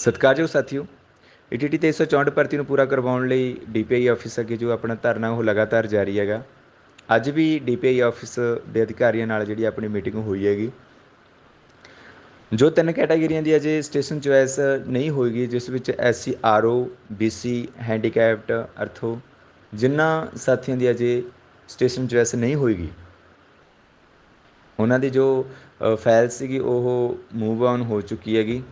ਸਤਿਕਾਰਯੋਗ ਸਾਥੀਓ ਈਟੀਟੀ 364 ਭਰਤੀ ਨੂੰ ਪੂਰਾ ਕਰਵਾਉਣ ਲਈ ਡੀਪੀਆਈ ਆਫਿਸ ਅੱਗੇ ਜੋ ਆਪਣਾ ਧਰਨਾ, ਉਹ ਲਗਾਤਾਰ ਜਾਰੀ ਹੈਗਾ। ਅੱਜ ਵੀ ਡੀਪੀਆਈ ਆਫਿਸ ਦੇ ਅਧਿਕਾਰੀਆਂ ਨਾਲ ਜਿਹੜੀ ਆਪਣੀ ਮੀਟਿੰਗ ਹੋਈ ਹੈਗੀ। ਜੋ ਤਿੰਨ ਕੈਟਾਗਰੀਆਂ ਦੀ ਅਜੇ ਸਟੇਸ਼ਨ ਚੁਆਇਸ ਨਹੀਂ ਹੋਏਗੀ, ਜਿਸ ਵਿੱਚ ਐਸਸੀ, ਆਰਓ, ਬੀਸੀ ਹੈਂਡੀਕੈਪਡ ਅਰਥੋ ਜਿਨ੍ਹਾਂ ਸਾਥੀਆਂ ਦੀ ਅਜੇ ਸਟੇਸ਼ਨ ਚੁਆਇਸ ਨਹੀਂ ਹੋਏਗੀ। ਉਹਨਾਂ ਦੀ ਜੋ ਫਾਈਲ ਸੀਗੀ, ਉਹ ਮੂਵ ਆਨ ਹੋ ਚੁੱਕੀ ਹੈਗੀ।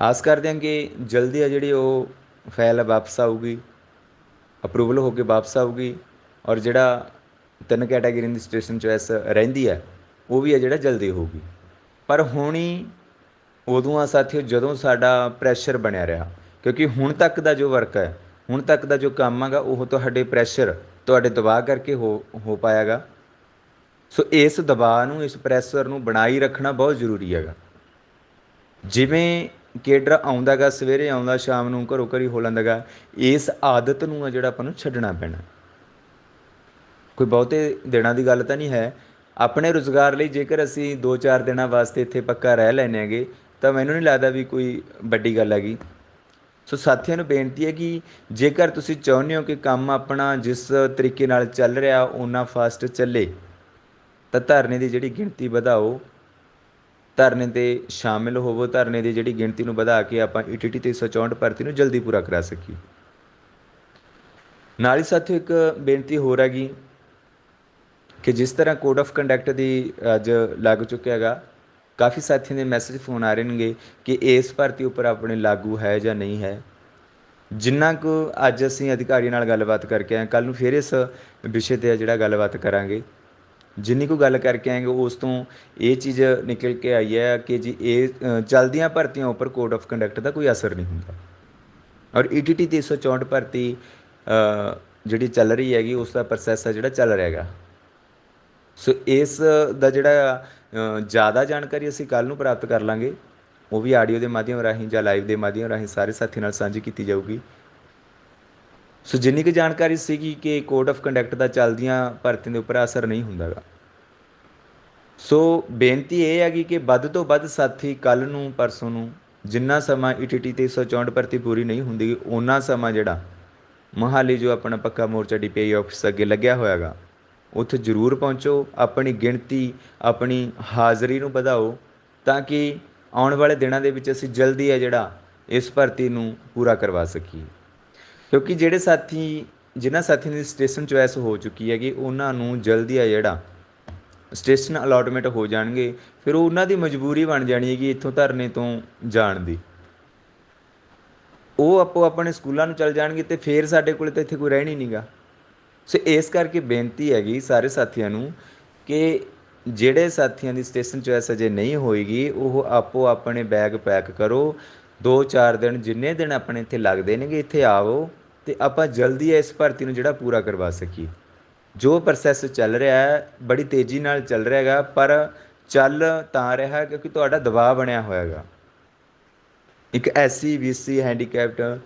ਆਸ ਕਰਦੇ ਹਾਂ ਕਿ ਜਲਦੀ ਆ ਜਿਹੜੀ ਉਹ ਫਾਈਲ ਵਾਪਸ ਆਊਗੀ ਅਪਰੂਵਲ ਹੋ ਕੇ ਵਾਪਸ ਆਊਗੀ ਔਰ ਜਿਹੜਾ ਤਿੰਨ ਕੈਟਾਗਰੀ ਦੀ ਸਟੇਸ਼ਨ ਚੋਇਸ ਰਹਿੰਦੀ ਹੈ, ਉਹ ਵੀ ਹੈ ਜਿਹੜਾ ਜਲਦੀ ਹੋਊਗੀ। ਪਰ ਹੁਣੀ ਉਦੋਂ ਆ ਸਾਥੀਓ ਜਦੋਂ ਸਾਡਾ ਪ੍ਰੈਸ਼ਰ ਬਣਿਆ ਰਿਹਾ, ਕਿਉਂਕਿ ਹੁਣ ਤੱਕ ਦਾ ਜੋ ਵਰਕ ਹੈ, ਹੁਣ ਤੱਕ ਦਾ ਜੋ ਕੰਮ ਹੈਗਾ, ਉਹ ਤੁਹਾਡੇ ਪ੍ਰੈਸ਼ਰ ਤੁਹਾਡੇ ਦਬਾਅ ਕਰਕੇ ਹੋ ਹੋ ਪਾਇਆਗਾ। ਸੋ ਇਸ ਦਬਾਅ ਨੂੰ, ਇਸ ਪ੍ਰੈਸ਼ਰ ਨੂੰ ਬਣਾਈ ਰੱਖਣਾ ਬਹੁਤ ਜ਼ਰੂਰੀ ਹੈਗਾ। ਜਿਵੇਂ ਕੇਡਰ ਆਉਂਦਾ ਗਾ ਸਵੇਰੇ ਆਉਂਦਾ, ਸ਼ਾਮ ਨੂੰ ਘਰੋਂ ਘਰੀ ਹੋ ਲੈਂਦਾਗਾ, ਇਸ ਆਦਤ ਨੂੰ ਆ ਜਿਹੜਾ ਆਪਾਂ ਨੂੰ ਛੱਡਣਾ ਪੈਣਾ। ਕੋਈ ਬਹੁਤੇ ਦਿਨਾਂ ਦੀ ਗੱਲ ਤਾਂ ਨਹੀਂ ਹੈ। ਆਪਣੇ ਰੋਜ਼ਗਾਰ ਲਈ ਜੇਕਰ ਅਸੀਂ 2-4 ਦਿਨਾਂ ਵਾਸਤੇ ਇੱਥੇ ਪੱਕਾ ਰਹਿ ਲੈਨੇ ਹੈਗੇ, ਤਾਂ ਮੈਨੂੰ ਨਹੀਂ ਲੱਗਦਾ ਵੀ ਕੋਈ ਵੱਡੀ ਗੱਲ ਹੈਗੀ। ਸੋ ਸਾਥੀਆਂ ਨੂੰ ਬੇਨਤੀ ਹੈ ਕਿ ਜੇਕਰ ਤੁਸੀਂ ਚਾਹੁੰਦੇ ਹੋ ਕਿ ਕੰਮ ਆਪਣਾ ਜਿਸ ਤਰੀਕੇ ਨਾਲ ਚੱਲ ਰਿਹਾ ਉਹਨਾਂ ਫਾਸਟ ਚੱਲੇ, ਤਾਂ ਧਰਨੇ ਦੀ ਜਿਹੜੀ ਗਿਣਤੀ ਵਧਾਓ। ਧਰਨੇ ਤੇ ਸ਼ਾਮਿਲ ਹੋਵੋ, ਧਰਨੇ ਦੀ ਜਿਹੜੀ ਗਿਣਤੀ ਨੂੰ ਵਧਾ ਕੇ ਆਪਾਂ ਈਟੀਟੀ 364 ਭਰਤੀ ਨੂੰ ਜਲਦੀ ਪੂਰਾ ਕਰਾ ਸਕੀਏ। ਨਾਲ ਹੀ ਸਾਥੀਓ ਇੱਕ ਬੇਨਤੀ ਹੋਰ ਹੈਗੀ ਕਿ ਜਿਸ ਤਰ੍ਹਾਂ ਕੋਡ ਆਫ ਕੰਡਕਟ ਦੀ ਅੱਜ ਲੱਗ ਚੁੱਕਿਆ ਹੈਗਾ, ਕਾਫੀ ਸਾਥੀਆਂ ਦੇ ਮੈਸੇਜ ਫੋਨ ਆ ਰਹੇ ਨੇਗੇ ਕਿ ਇਸ ਭਰਤੀ ਉੱਪਰ ਆਪਣੇ ਲਾਗੂ ਹੈ ਜਾਂ ਨਹੀਂ ਹੈ। ਜਿੰਨਾ ਕੁ ਅੱਜ ਅਸੀਂ ਅਧਿਕਾਰੀਆਂ ਨਾਲ ਗੱਲਬਾਤ ਕਰਕੇ ਆਏ ਕੱਲ ਨੂੰ ਫਿਰ ਇਸ ਵਿਸ਼ੇ ਤੇ ਜਿਹੜਾ ਗੱਲਬਾਤ ਕਰਾਂਗੇ। ਜਿੰਨੀ ਕੋ ਗੱਲ ਕਰਕੇ ਆਏਗੇ ਉਸ ਤੋਂ ਇਹ ਚੀਜ਼ ਨਿਕਲ ਕੇ ਆਈ ਹੈ ਕਿ ਜੀ ਇਹ ਚਲਦੀਆਂ ਭਰਤੀਆਂ ਉੱਪਰ ਕੋਡ ਆਫ ਕੰਡਕਟ ਦਾ ਕੋਈ ਅਸਰ ਨਹੀਂ ਹੁੰਦਾ। ਔਰ ਈਟੀਟੀ 364 ਭਰਤੀ ਜਿਹੜੀ ਚੱਲ ਰਹੀ ਹੈਗੀ, ਉਸ ਦਾ ਪ੍ਰੋਸੈਸ ਹੈ ਜਿਹੜਾ ਚੱਲ ਰਿਹਾ ਹੈਗਾ। ਸੋ ਇਸ ਦਾ ਜਿਹੜਾ ਜ਼ਿਆਦਾ ਜਾਣਕਾਰੀ ਅਸੀਂ ਕੱਲ ਨੂੰ ਪ੍ਰਾਪਤ ਕਰ ਲਾਂਗੇ। ਉਹ ਵੀ ਆਡੀਓ ਦੇ ਮਾਧਿਅਮ ਰਾਹੀਂ ਜਾਂ ਲਾਈਵ ਦੇ ਮਾਧਿਅਮ ਰਾਹੀਂ ਸਾਰੇ ਸਾਥੀ ਨਾਲ ਸਾਂਝੀ ਕੀਤੀ ਜਾਊਗੀ। ਸੋ ਜਿੰਨੀ ਕੁ ਜਾਣਕਾਰੀ ਸੀਗੀ ਕਿ ਕੋਡ ਆਫ ਕੰਡਕਟ ਦਾ ਚੱਲਦੀਆਂ ਭਰਤੀਆਂ ਦੇ ਉੱਪਰ ਅਸਰ ਨਹੀਂ ਹੁੰਦਾ ਗਾ ਸੋ ਬੇਨਤੀ ਇਹ ਹੈਗੀ ਕਿ ਵੱਧ ਤੋਂ ਵੱਧ ਸਾਥੀ ਕੱਲ ਨੂੰ, ਪਰਸੋਂ ਨੂੰ ਜਿੰਨਾ ਸਮਾਂ ਈਟੀਟੀ 364 ਭਰਤੀ ਪੂਰੀ ਨਹੀਂ ਹੁੰਦੀ ਉਹਨਾਂ ਸਮਾਂ ਜਿਹੜਾ ਮਹਾਲੀ ਜੋ ਆਪਣਾ ਪੱਕਾ ਮੋਰਚਾ ਡੀਪੀਆਈ ਆਫਿਸ ਅੱਗੇ ਲੱਗਿਆ ਹੋਇਆਗਾ, ਉੱਥੇ ਜ਼ਰੂਰ ਪਹੁੰਚੋ, ਆਪਣੀ ਗਿਣਤੀ, ਆਪਣੀ ਹਾਜ਼ਰੀ ਨੂੰ ਵਧਾਓ ਤਾਂ ਕਿ ਆਉਣ ਵਾਲੇ ਦਿਨਾਂ ਦੇ ਵਿੱਚ ਅਸੀਂ ਜਲਦੀ ਹੈ ਜਿਹੜਾ ਇਸ ਭਰਤੀ ਨੂੰ ਪੂਰਾ ਕਰਵਾ ਸਕੀਏ। ਕਿਉਂਕਿ ਜਿਹੜੇ ਸਾਥੀ, ਜਿਨ੍ਹਾਂ ਸਾਥੀਆਂ ਦੀ ਸਟੇਸ਼ਨ ਚੁਆਇਸ ਹੋ ਚੁੱਕੀ ਹੈਗੀ, ਉਹਨਾਂ ਨੂੰ ਜਲਦੀ ਆ ਜਿਹੜਾ ਸਟੇਸ਼ਨ ਅਲਾਟਮੈਂਟ ਹੋ ਜਾਣਗੇ, ਫਿਰ ਉਹਨਾਂ ਦੀ ਮਜਬੂਰੀ ਬਣ ਜਾਣੀ ਹੈਗੀ ਇੱਥੋਂ ਧਰਨੇ ਤੋਂ ਜਾਣ ਦੀ। ਉਹ ਆਪੋ ਆਪਣੇ ਸਕੂਲਾਂ ਨੂੰ ਚਲ ਜਾਣਗੇ ਤੇ ਫਿਰ ਸਾਡੇ ਕੋਲ ਤਾਂ ਇੱਥੇ ਕੋਈ ਰਹਿਣੀ ਨਹੀਂਗਾ ਸੋ ਇਸ ਕਰਕੇ ਬੇਨਤੀ ਹੈਗੀ ਸਾਰੇ ਸਾਥੀਆਂ ਨੂੰ ਕਿ ਜਿਹੜੇ ਸਾਥੀਆਂ ਦੀ ਸਟੇਸ਼ਨ ਚੁਆਇਸ ਅਜੇ ਨਹੀਂ ਹੋਏਗੀ, ਉਹ ਆਪੋ ਆਪਣੇ ਬੈਗ ਪੈਕ ਕਰੋ। 2-4 ਦਿਨ ਜਿੰਨੇ ਦਿਨ ਆਪਣੇ ਇੱਥੇ ਲੱਗਦੇ ਨੇਗੇ, ਇੱਥੇ ਆਵੋ। ਤੇ ਆਪਾਂ ਜਲਦੀ ਇਸ ਭਰਤੀ ਨੂੰ ਜਿਹੜਾ ਪੂਰਾ ਕਰਵਾ ਸਕੀਏ। ਜੋ ਪ੍ਰੋਸੈਸ ਚੱਲ ਰਿਹਾ ਹੈ, ਬੜੀ ਤੇਜ਼ੀ ਨਾਲ ਚੱਲ ਰਿਹਾ ਹੈਗਾ, ਪਰ ਚੱਲ ਤਾਂ ਰਿਹਾ ਕਿਉਂਕਿ ਤੁਹਾਡਾ ਦਬਾਅ ਬਣਿਆ ਹੋਇਆ ਹੋਇਆਗਾ ਇੱਕ ਐਸਸੀ ਬੀਸੀ ਹੈਂਡੀਕੈਪਡ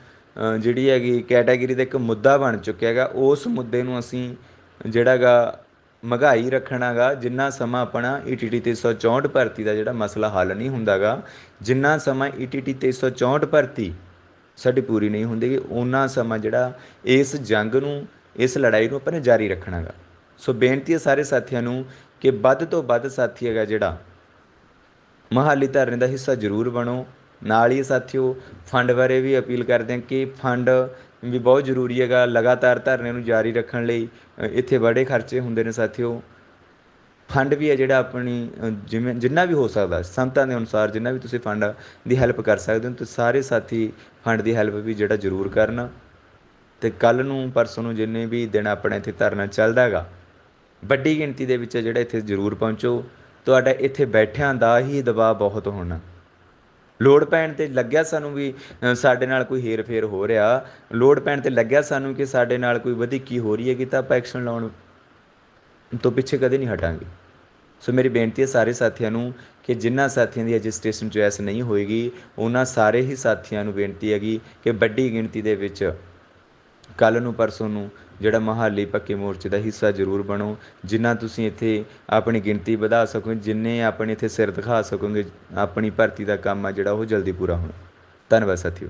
ਜਿਹੜੀ ਹੈਗੀ ਕੈਟਾਗਰੀ ਦਾ ਇੱਕ ਮੁੱਦਾ ਬਣ ਚੁੱਕਿਆ ਹੈਗਾ, ਉਸ ਮੁੱਦੇ ਨੂੰ ਅਸੀਂ ਜਿਹੜਾਗਾ ਮਹਿੰਗਾਈ ਰੱਖਣਾਗਾ ਜਿੰਨਾ ਸਮਾਂ ਆਪਣਾ ਈਟੀਟੀ 364 ਭਰਤੀ ਦਾ ਜਿਹੜਾ ਮਸਲਾ ਹੱਲ ਨਹੀਂ ਹੁੰਦਾਗਾ ਜਿੰਨਾ ਸਮਾਂ ਈਟੀਟੀ 364 ਭਰਤੀ ਸਾਡੀ ਪੂਰੀ ਨਹੀਂ ਹੁੰਦੀਗੀ ਉਹਨਾਂ ਸਮਾਂ ਜਿਹੜਾ ਇਸ ਜੰਗ ਨੂੰ, ਇਸ ਲੜਾਈ ਨੂੰ ਆਪਾਂ ਨੇ ਜਾਰੀ ਰੱਖਣਾਗਾ ਸੋ ਬੇਨਤੀ ਹੈ ਸਾਰੇ ਸਾਥੀਆਂ ਨੂੰ ਕਿ ਵੱਧ ਤੋਂ ਵੱਧ ਸਾਥੀ ਹੈਗਾ ਜਿਹੜਾ, ਮਹਾਲੀ ਧਰਨੇ ਦਾ ਹਿੱਸਾ ਜ਼ਰੂਰ ਬਣੋ। ਨਾਲ ਹੀ ਸਾਥੀਓ, ਫੰਡ ਬਾਰੇ ਵੀ ਅਪੀਲ ਕਰਦੇ ਹਾਂ ਕਿ ਫੰਡ ਵੀ ਬਹੁਤ ਜ਼ਰੂਰੀ ਹੈਗਾ ਲਗਾਤਾਰ ਧਰਨੇ ਨੂੰ ਜਾਰੀ ਰੱਖਣ ਲਈ। ਇੱਥੇ ਬੜੇ ਖਰਚੇ ਹੁੰਦੇ ਨੇ ਸਾਥੀਓ। ਫੰਡ ਵੀ ਹੈ ਜਿਹੜਾ ਆਪਣੀ ਜਿਵੇਂ, ਜਿੰਨਾ ਵੀ ਹੋ ਸਕਦਾ, ਸੰਤਾਂ ਦੇ ਅਨੁਸਾਰ ਜਿੰਨਾ ਵੀ ਤੁਸੀਂ ਫੰਡ ਦੀ ਹੈਲਪ ਕਰ ਸਕਦੇ ਹੋ, ਤੇ ਸਾਰੇ ਸਾਥੀ ਫੰਡ ਦੀ ਹੈਲਪ ਵੀ ਜਿਹੜਾ ਜ਼ਰੂਰ ਕਰਨ। ਅਤੇ ਕੱਲ੍ਹ ਨੂੰ ਪਰਸੋਂ ਨੂੰ ਜਿੰਨੇ ਵੀ ਦਿਨ ਆਪਣਾ ਇੱਥੇ ਧਰਨਾ ਚੱਲਦਾ ਹੈਗਾ, ਵੱਡੀ ਗਿਣਤੀ ਦੇ ਵਿੱਚ ਜਿਹੜਾ ਇੱਥੇ ਜ਼ਰੂਰ ਪਹੁੰਚੋ। ਤੁਹਾਡਾ ਇੱਥੇ ਬੈਠਿਆਂ ਦਾ ਹੀ ਦਬਾਅ ਬਹੁਤ ਹੋਣਾ। ਲੋੜ ਪੈਣ ਤੇ ਲੱਗਿਆ ਸਾਨੂੰ ਵੀ ਸਾਡੇ ਨਾਲ ਕੋਈ ਹੇਰ ਫੇਰ ਹੋ ਰਿਹਾ। ਲੋੜ ਪੈਣ ਤੇ ਲੱਗਿਆ ਸਾਨੂੰ ਕਿ ਸਾਡੇ ਨਾਲ ਕੋਈ ਵਧੀਕੀ ਹੋ ਰਹੀ ਹੈ ਕਿ ਤਾਂ ਆਪਾਂ ਐਕਸ਼ਨ ਲਾਉਣ ਤੋਂ ਪਿੱਛੇ ਕਦੇ ਨਹੀਂ ਹਟਾਂਗੇ। ਸੋ ਮੇਰੀ ਬੇਨਤੀ ਹੈ ਸਾਰੇ ਸਾਥੀਆਂ ਨੂੰ ਕਿ ਜਿਨ੍ਹਾਂ ਸਾਥੀਆਂ ਦੀ ਰਜਿਸਟ੍ਰੇਸ਼ਨ ਚੁਆਇਸ ਨਹੀਂ ਹੋਏਗੀ, ਉਹਨਾਂ ਸਾਰੇ ਹੀ ਸਾਥੀਆਂ ਨੂੰ ਬੇਨਤੀ ਹੈਗੀ ਕਿ ਵੱਡੀ ਗਿਣਤੀ ਦੇ ਵਿੱਚ ਕੱਲ੍ਹ ਨੂੰ ਪਰਸੋਂ ਨੂੰ ਜਿਹੜਾ ਮਹਾਲੀ ਪੱਕੇ ਮੋਰਚੇ ਦਾ ਹਿੱਸਾ ਜ਼ਰੂਰ ਬਣੋ ਜਿੰਨਾ ਤੁਸੀਂ ਇੱਥੇ ਆਪਣੀ ਗਿਣਤੀ ਵਧਾ ਸਕੋ ਜਿੰਨੇ ਆਪਣੇ ਇੱਥੇ ਸਿਰ ਦਿਖਾ ਸਕੋਗੇ, ਆਪਣੀ ਭਰਤੀ ਦਾ ਕੰਮ ਆ ਜਿਹੜਾ ਉਹ ਜਲਦੀ ਪੂਰਾ ਹੋਣਾ। ਧੰਨਵਾਦ ਸਾਥੀਓ।